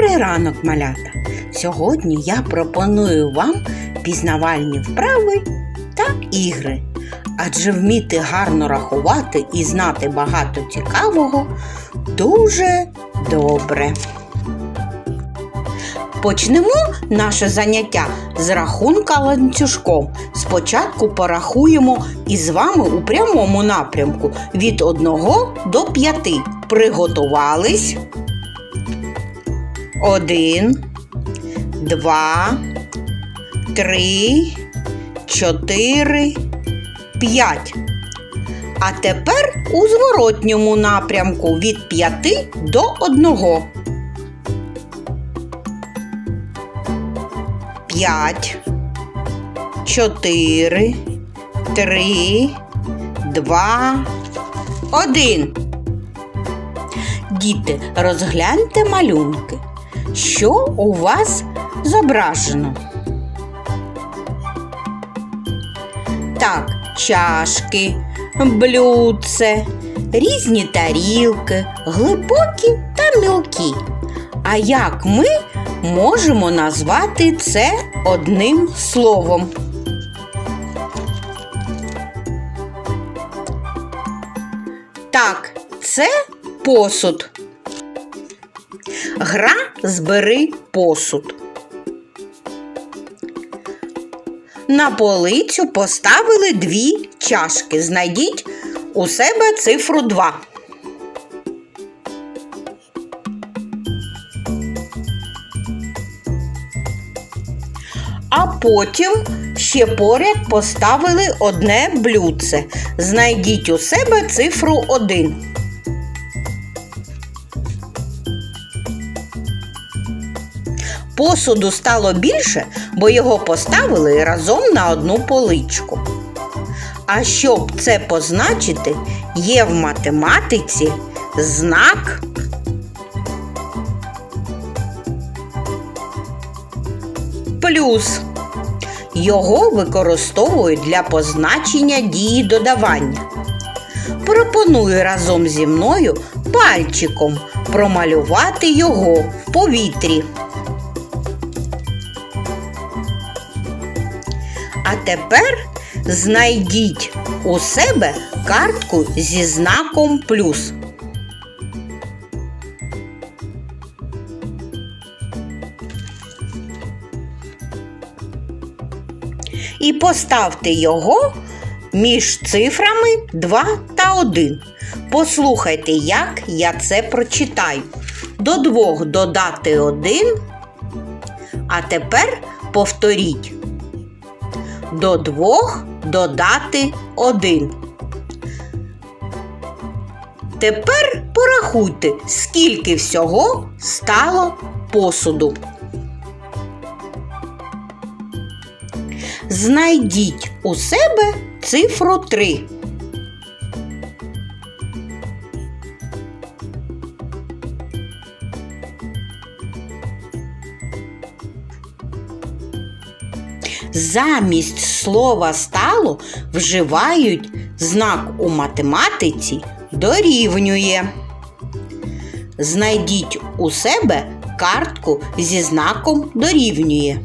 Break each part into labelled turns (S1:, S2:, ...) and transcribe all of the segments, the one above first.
S1: Добрий ранок, малята! Сьогодні я пропоную вам пізнавальні вправи та ігри. Адже вміти гарно рахувати і знати багато цікавого дуже добре. Почнемо наше заняття з рахунка ланцюжком. Спочатку порахуємо із вами у прямому напрямку від 1 до 5. Приготувались. Один, два, три, чотири, п'ять. А тепер у зворотньому напрямку від п'яти до одного. П'ять, чотири, три, два, один. Діти, розгляньте малюнки. Що у вас зображено? Так, чашки, блюдце, різні тарілки, глибокі та мілкі. А як ми можемо назвати це одним словом? Так, це посуд. Гра збери посуд. На полицю поставили дві чашки. Знайдіть у себе цифру 2. А потім ще поряд поставили одне блюдце. Знайдіть у себе цифру 1. Посуду стало більше, бо його поставили разом на одну поличку. А щоб це позначити, є в математиці знак плюс. Його використовують для позначення дії додавання. Пропоную разом зі мною пальчиком промалювати його в повітрі. А тепер знайдіть у себе картку зі знаком плюс. І поставте його між цифрами 2 та 1. Послухайте, як я це прочитаю. До 2 додати 1. А тепер повторіть до двох додати один. Тепер порахуйте, скільки всього стало посуду. Знайдіть у себе цифру 3. Замість слова стало вживають знак у математиці дорівнює. Знайдіть у себе картку зі знаком дорівнює.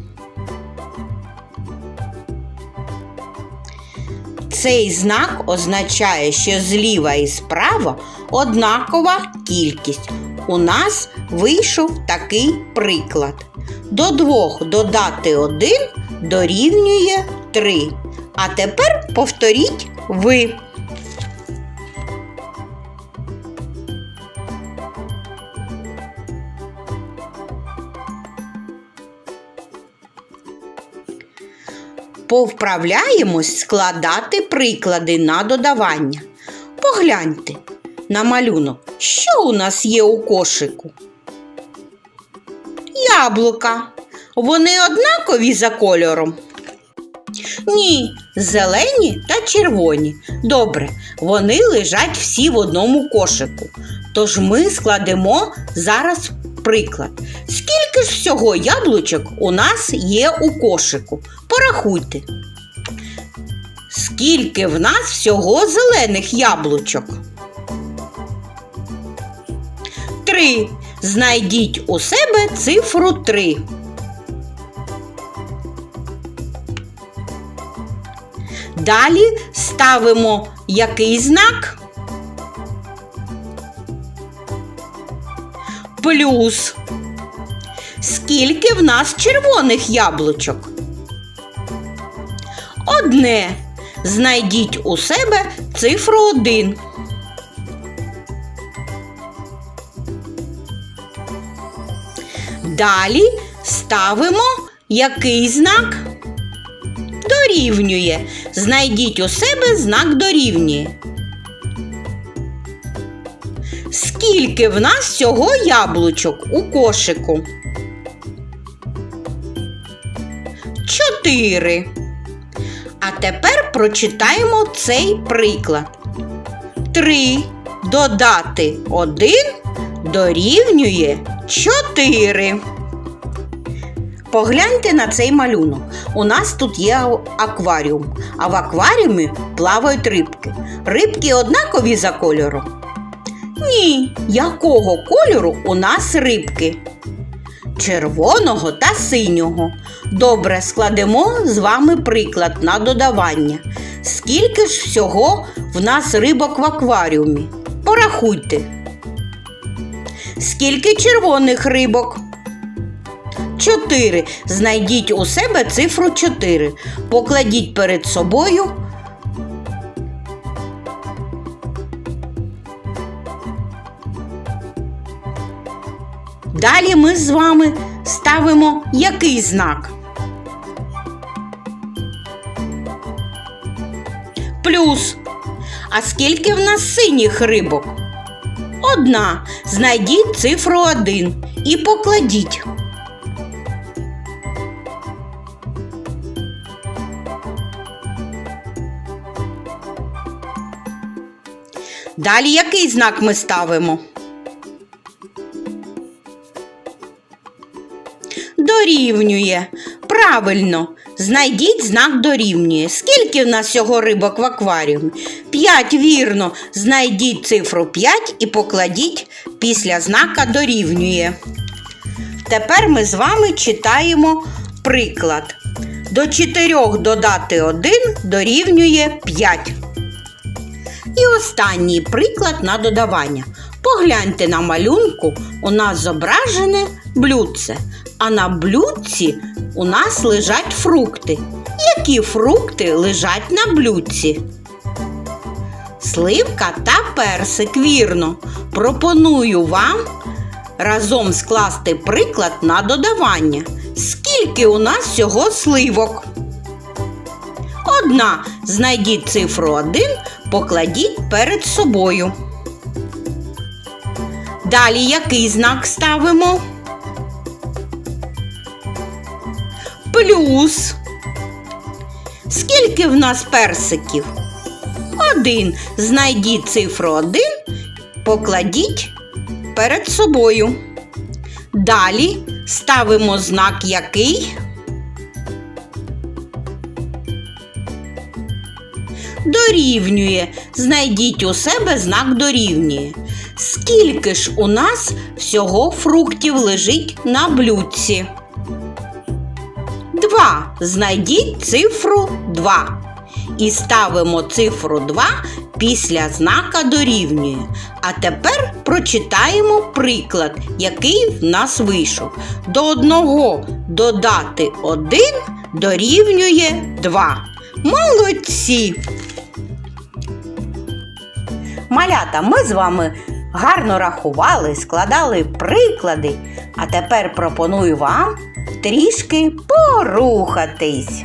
S1: Цей знак означає, що зліва і справа однакова кількість. У нас вийшов такий приклад. До двох додати один дорівнює 3. А тепер повторіть ви. Повправляємось складати приклади на додавання. Погляньте на малюнок, що у нас є у кошику. Яблука. Вони однакові за кольором? Ні, зелені та червоні. Добре, вони лежать всі в одному кошику. Тож ми складемо зараз приклад. Скільки ж всього яблучок у нас є у кошику? Порахуйте. Скільки в нас всього зелених яблучок? Три. знайдіть у себе цифру 3. Далі ставимо який знак? Плюс. Скільки в нас червоних яблучок? Одне. Знайдіть у себе цифру 1. Далі ставимо який знак? Дорівнює. Знайдіть у себе знак дорівнює. Скільки в нас всього яблучок у кошику? Чотири. А тепер прочитаємо цей приклад. Три додати один дорівнює чотири. Погляньте на цей малюнок. У нас тут є акваріум, а в акваріумі плавають рибки. Рибки однакові за кольором? Ні. Якого кольору у нас рибки? Червоного та синього. Добре, складемо з вами приклад на додавання. Скільки ж всього в нас рибок в акваріумі? Порахуйте. Скільки червоних рибок? Чотири. Знайдіть у себе цифру 4. Покладіть перед собою. Далі ми з вами ставимо який знак? Плюс. А скільки в нас синіх рибок? Одна. Знайдіть цифру 1 і покладіть. Далі який знак ми ставимо? Дорівнює. Правильно. Знайдіть знак дорівнює. Скільки в нас всього рибок в акваріумі? П'ять, вірно. Знайдіть цифру 5 і покладіть після знака дорівнює. Тепер ми з вами читаємо приклад. До 4 додати 1 дорівнює 5. І останній приклад на додавання. Погляньте на малюнку, у нас зображене блюдце, а на блюдці у нас лежать фрукти. Які фрукти лежать на блюдці? Сливка та персик, вірно. Пропоную вам разом скласти приклад на додавання. Скільки у нас всього сливок? Одна. Знайдіть цифру 1, покладіть перед собою. Далі який знак ставимо? Плюс. Скільки в нас персиків? Один. Знайдіть цифру 1, покладіть перед собою. Далі ставимо знак який? Дорівнює. Знайдіть у себе знак дорівнює. Скільки ж у нас всього фруктів лежить на блюдці? Два. Знайдіть цифру 2. І ставимо цифру 2 після знака дорівнює. А тепер прочитаємо приклад, який в нас вийшов. До одного додати 1 дорівнює 2. Молодці! Малята, ми з вами гарно рахували, складали приклади, а тепер пропоную вам трішки порухатись.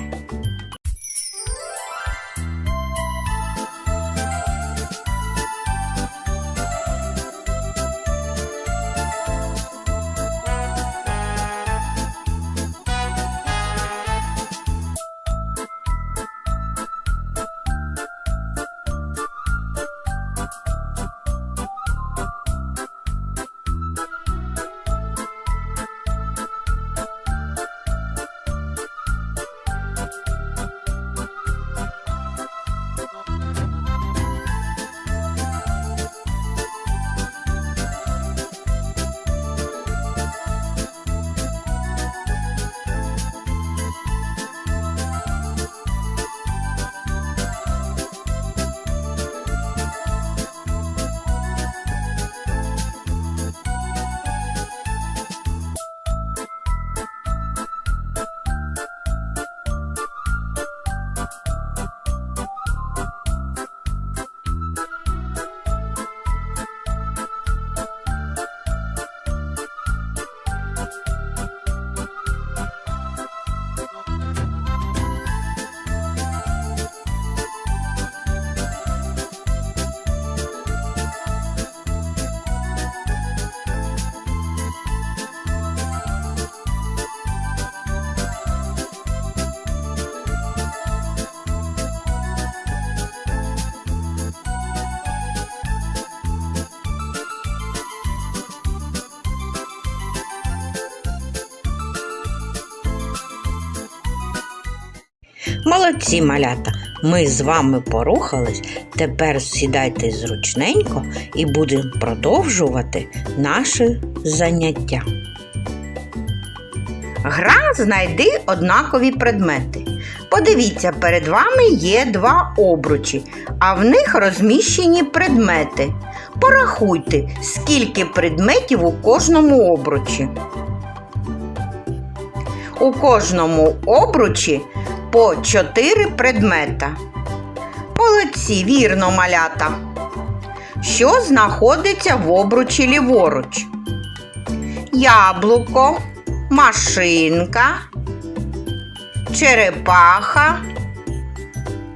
S1: Молодці малята. Ми з вами порухались. Тепер сідайте зручненько і будемо продовжувати наше заняття. Гра знайди однакові предмети. Подивіться, перед вами є два обручі, а в них розміщені предмети. Порахуйте, скільки предметів у кожному обручі. У кожному обручі по 4 предмета. Молодці, вірно, малята. Що знаходиться в обручі ліворуч? Яблуко, машинка, черепаха,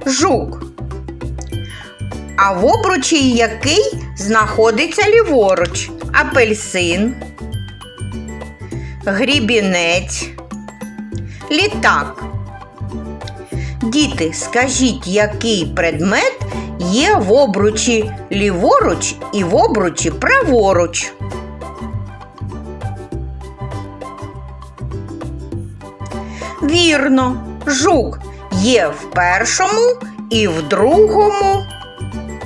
S1: жук. А в обручі який знаходиться ліворуч? Апельсин, грібінець, літак. Діти, скажіть, який предмет є в обручі ліворуч і в обручі праворуч? Вірно, жук є в першому і в другому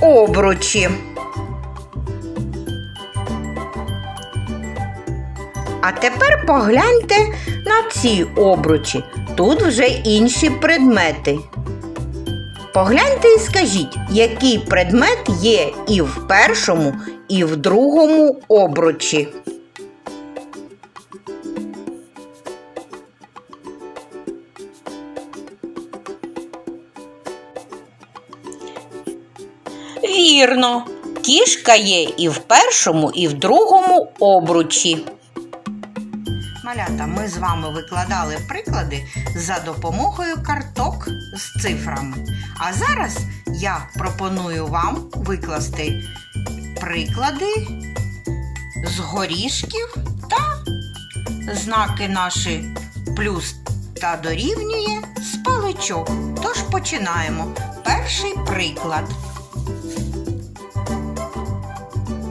S1: обручі. А тепер погляньте на ці обручі. Тут вже інші предмети. Погляньте і скажіть, який предмет є і в першому, і в другому обручі. Вірно, кішка є і в першому, і в другому обручі. Малята, ми з вами викладали приклади за допомогою карток з цифрами. А зараз я пропоную вам викласти приклади з горішків та знаки наші плюс та дорівнює з паличок. Тож починаємо. Перший приклад.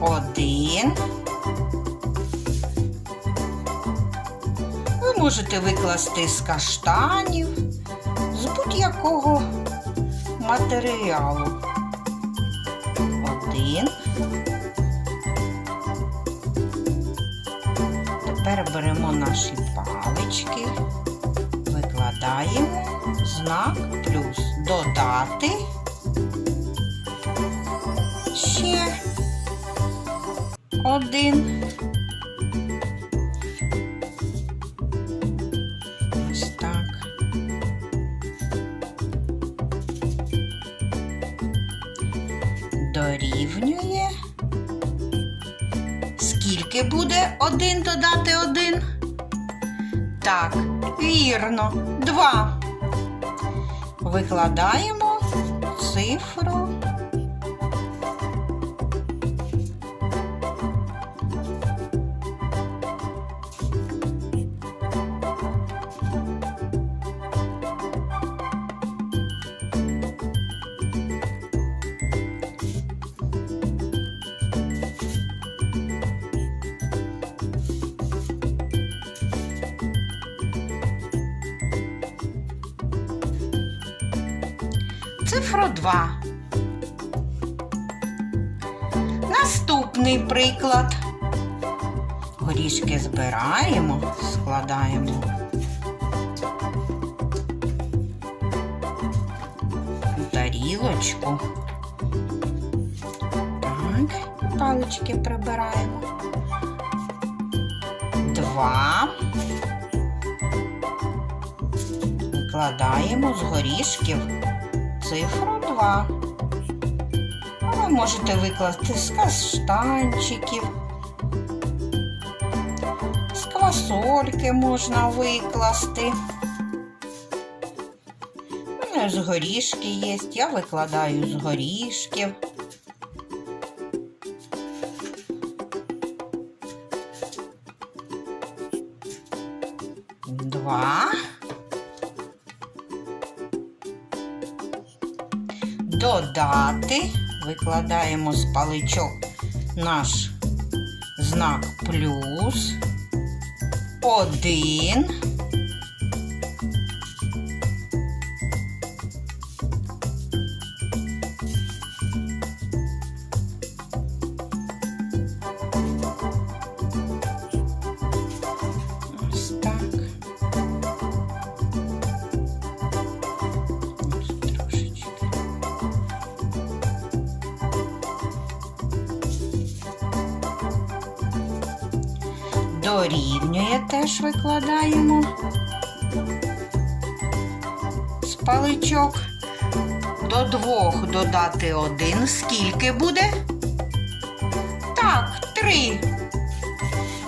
S1: Один. Можете викласти з каштанів, з будь-якого матеріалу. Один. Тепер беремо наші палички, викладаємо знак плюс. Додати ще один. Дорівнює. Скільки буде один додати один? Так, вірно, два. Викладаємо цифру. Цифру 2. Наступний приклад. Горішки збираємо, складаємо. Тарілочку. Так, палички прибираємо. Два. Викладаємо з горішків цифру 2. Ви можете викласти з каштанчиків, з квасольки можна викласти. Мене ж горішки є, я викладаю з горішків. Два. Додати, викладаємо з паличок наш знак плюс, один, Дорівнює теж викладаємо. З паличок. До двох додати один. Скільки буде? Так, три.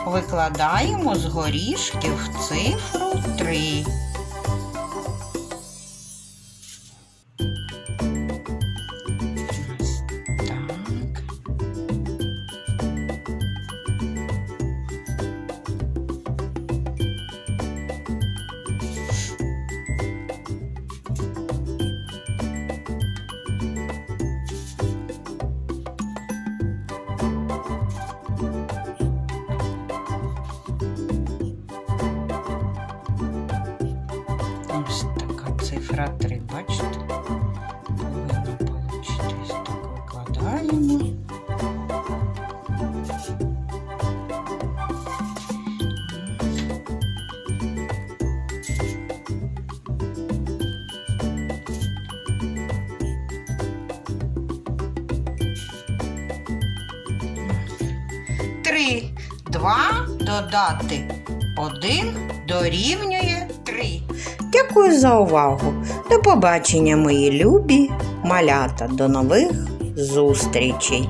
S1: Викладаємо з горішків цифру три. Викладаємо. Три. Два додати один дорівнює три. Дякую за увагу. До побачення, мої любі малята. До нових зустрічей.